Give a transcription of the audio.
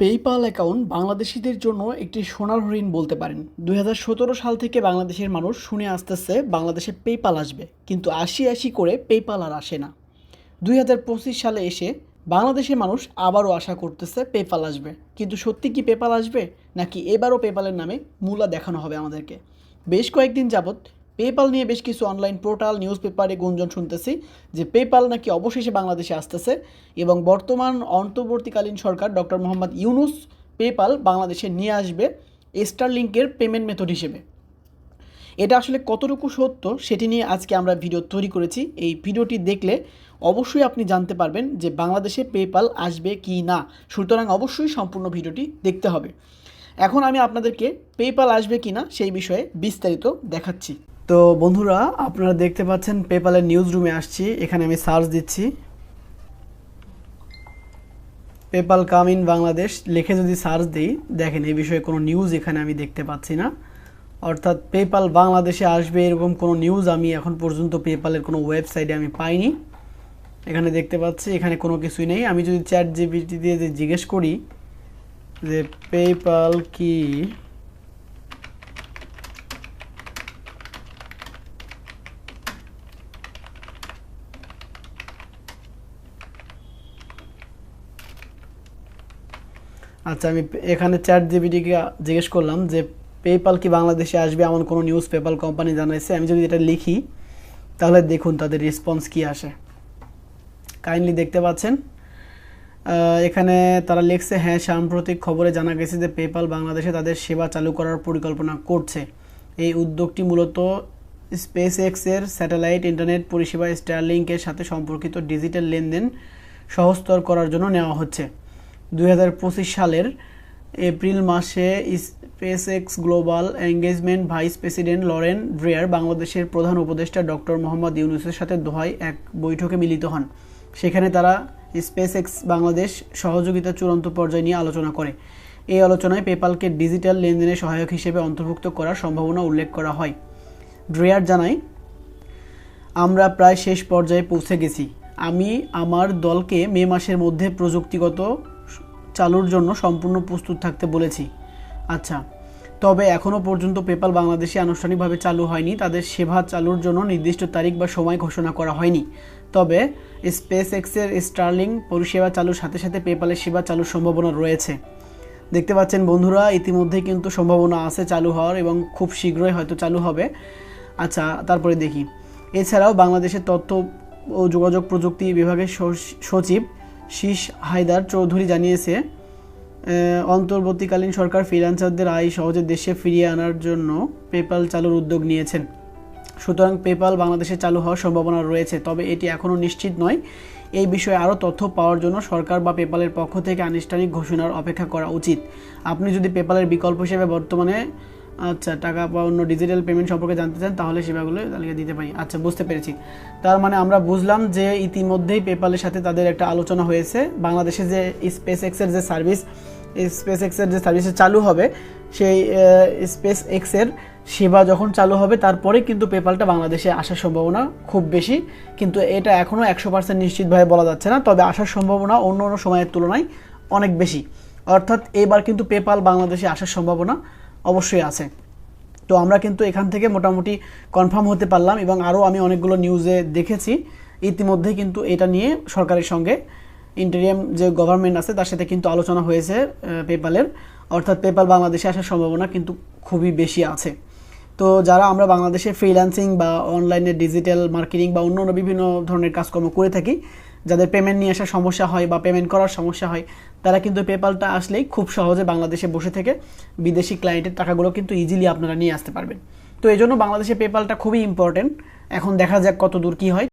PayPal account বাংলাদেশিদের জন্য একটি সোনার হরিণ বলতে পারেন। দুই হাজার সতেরো সাল থেকে বাংলাদেশের মানুষ শুনে আসতেছে, বাংলাদেশে পেইপাল আসবে। কিন্তু আশি আশি করে পেইপাল আর আসে না। দুই হাজার পঁচিশ সালে এসে বাংলাদেশের মানুষ আবারও আশা করতেছে পেপাল আসবে। কিন্তু সত্যি কি পেপাল আসবে? নাকি এবারও পেপালের নামে মূলা দেখানো হবে আমাদেরকে? বেশ কয়েকদিন যাবৎ পেপাল নিয়ে বেশ কিছু অনলাইন পোর্টাল নিউজ পেপারে গুঞ্জন শুনতেছি যে পেপাল নাকি অবশেষে বাংলাদেশে আসতেছে এবং বর্তমান অন্তর্বর্তীকালীন সরকার ডক্টর মোহাম্মদ ইউনুস পেপাল বাংলাদেশে নিয়ে আসবে স্টারলিংকের পেমেন্ট মেথড হিসেবে। এটা আসলে কতটুকু সত্য সেটি নিয়ে আজকে আমরা ভিডিও তৈরি করেছি। এই ভিডিওটি দেখলে অবশ্যই আপনি জানতে পারবেন যে বাংলাদেশে পেপাল আসবে কি না। সুতরাং অবশ্যই সম্পূর্ণ ভিডিওটি দেখতে হবে। এখন আমি আপনাদেরকে পেপাল আসবে কি না সেই বিষয়ে বিস্তারিত দেখাচ্ছি। তো বন্ধুরা, আপনারা দেখতে পাচ্ছেন পেপালের নিউজ রুমে আসছি। এখানে আমি সার্চ দিচ্ছি। পেপাল কাম ইন বাংলাদেশ লিখে যদি সার্চ দিই, দেখেন এই বিষয়ে কোনো নিউজ এখানে আমি দেখতে পাচ্ছি না। অর্থাৎ পেপাল বাংলাদেশে আসবে এরকম কোনো নিউজ আমি এখন পর্যন্ত পেপালের কোনো ওয়েবসাইটে আমি পাইনি। এখানে দেখতে পাচ্ছি, এখানে কোনো কিছুই নেই। আমি যদি চ্যাট জিপিটি দিয়ে যে জিজ্ঞেস করি যে পেপাল কি? আচ্ছা আমি এখানে চ্যাট জিবিটিকে জিজ্ঞেস করলাম যে পেপাল কি বাংলাদেশে আসবে এমন কোনো নিউজ পেপাল কোম্পানি জানাইছে? আমি যদি এটা লিখি, তাহলে দেখুন তাদের রেসপন্স কি আসে। কাইন্ডলি দেখতে পাচ্ছেন। এখানে তারা লিখছে হ্যাঁ সাম্প্রতিক খবরে জানা গেছে যে পেপাল বাংলাদেশে তাদের সেবা চালু করার পরিকল্পনা করছে। এই উদ্যোগটি মূলত স্পেস এক্সের স্যাটেলাইট ইন্টারনেট পরিষেবা স্টারলিংকের সাথে সম্পর্কিত ডিজিটাল লেনদেন সহজতর করার জন্য নেওয়া হচ্ছে। দু হাজার পঁচিশ সালের এপ্রিল মাসে SpaceX global engagement vice president Lauren Dreyer বাংলাদেশের প্রধান উপদেষ্টা ডক্টর মোহাম্মদ ইউনুসের সাথে দোহায় এক বৈঠকে মিলিত হন। সেখানে তারা স্পেস এক্স বাংলাদেশ সহযোগিতা চূড়ান্ত পর্যায়ে নিয়ে আলোচনা করে। এই আলোচনায় পেপালকে ডিজিটাল লেনদেনে সহায়ক হিসেবে অন্তর্ভুক্ত করার সম্ভাবনা উল্লেখ করা হয়। ড্রেয়ার জানায়, আমরা প্রায় শেষ পর্যায়ে পৌঁছে গেছি। আমি আমার দলকে মে মাসের মধ্যে প্রযুক্তিগত চালুর জন্য সম্পূর্ণ প্রস্তুত থাকতে বলেছি। আচ্ছা তবে এখনও পর্যন্ত পেপাল বাংলাদেশে আনুষ্ঠানিকভাবে চালু হয়নি। তাদের সেবা চালুর জন্য নির্দিষ্ট তারিখ বা সময় ঘোষণা করা হয়নি। তবে স্পেস এক্সের স্টার্লিং পরিষেবা চালুর সাথে সাথে পেপালের সেবা চালুর সম্ভাবনা রয়েছে। দেখতে পাচ্ছেন বন্ধুরা, ইতিমধ্যে কিন্তু সম্ভাবনা আছে চালু হওয়ার এবং খুব শীঘ্রই হয়তো চালু হবে। আচ্ছা তারপরে দেখি। এছাড়াও বাংলাদেশের তথ্য ও যোগাযোগ প্রযুক্তি বিভাগের সচিব শীষ হায়দার চৌধুরী জানিয়েছে অন্তর্বর্তীকালীন সরকার ফ্রিল্যান্সারদের আয় সহজে দেশে ফিরিয়ে আনার জন্য পেপাল চালুর উদ্যোগ নিয়েছেন। সুতরাং পেপাল বাংলাদেশে চালু হওয়ার সম্ভাবনা রয়েছে, তবে এটি এখনও নিশ্চিত নয়। এই বিষয়ে আরও তথ্য পাওয়ার জন্য সরকার বা পেপালের পক্ষ থেকে আনুষ্ঠানিক ঘোষণার অপেক্ষা করা উচিত। আপনি যদি পেপালের বিকল্প হিসেবে বর্তমানে আচ্ছা টাকা বা অন্য ডিজিটাল পেমেন্ট সম্পর্কে জানতে চান, তাহলে সেবাগুলো তালিকা দিতে পারি। আচ্ছা বুঝতে পেরেছি। তার মানে আমরা বুঝলাম যে ইতিমধ্যেই পেপালের সাথে তাদের একটা আলোচনা হয়েছে। বাংলাদেশে যে স্পেস এক্সের যে সার্ভিস স্পেস এক্সের যে সার্ভিস চালু হবে, সেই স্পেস এক্সের সেবা যখন চালু হবে, তারপরে কিন্তু পেপালটা বাংলাদেশে আসার সম্ভাবনা খুব বেশি। কিন্তু এটা এখনও একশো পার্সেন্ট নিশ্চিতভাবে বলা যাচ্ছে না, তবে আসার সম্ভাবনা অন্য অন্য সময়ের তুলনায় অনেক বেশি। অর্থাৎ এবার কিন্তু পেপাল বাংলাদেশে আসার সম্ভাবনা অবশ্যই আছে। তো আমরা কিন্তু এখান থেকে মোটামুটি কনফার্ম হতে পারলাম এবং আরও আমি অনেকগুলো নিউজে দেখেছি। ইতিমধ্যে কিন্তু এটা নিয়ে সরকারের সঙ্গে ইন্টেরিয়াম যে গভর্নমেন্ট আছে, তার সাথে কিন্তু আলোচনা হয়েছে পেপালের অর্থাৎ পেপাল বাংলাদেশে আসার সম্ভাবনা কিন্তু খুবই বেশি আছে। তো যারা আমরা বাংলাদেশে ফ্রিল্যান্সিং বা অনলাইনে ডিজিটাল মার্কেটিং বা অন্য অন্য বিভিন্ন ধরনের কাজকর্ম করে থাকি, যাদের পেমেন্ট নিয়ে আসার সমস্যা হয় বা পেমেন্ট করার সমস্যা হয় তারা কিন্তু পেপালটা আসলেই খুব সহজে বাংলাদেশে বসে থেকে বিদেশি ক্লায়েন্টের টাকাগুলো কিন্তু ইজিলি আপনারা নিয়ে আসতে পারবেন। তো এই জন্য বাংলাদেশে পেপালটা খুবই ইম্পর্টেন্ট এখন দেখা যাক কত দূর কী হয়।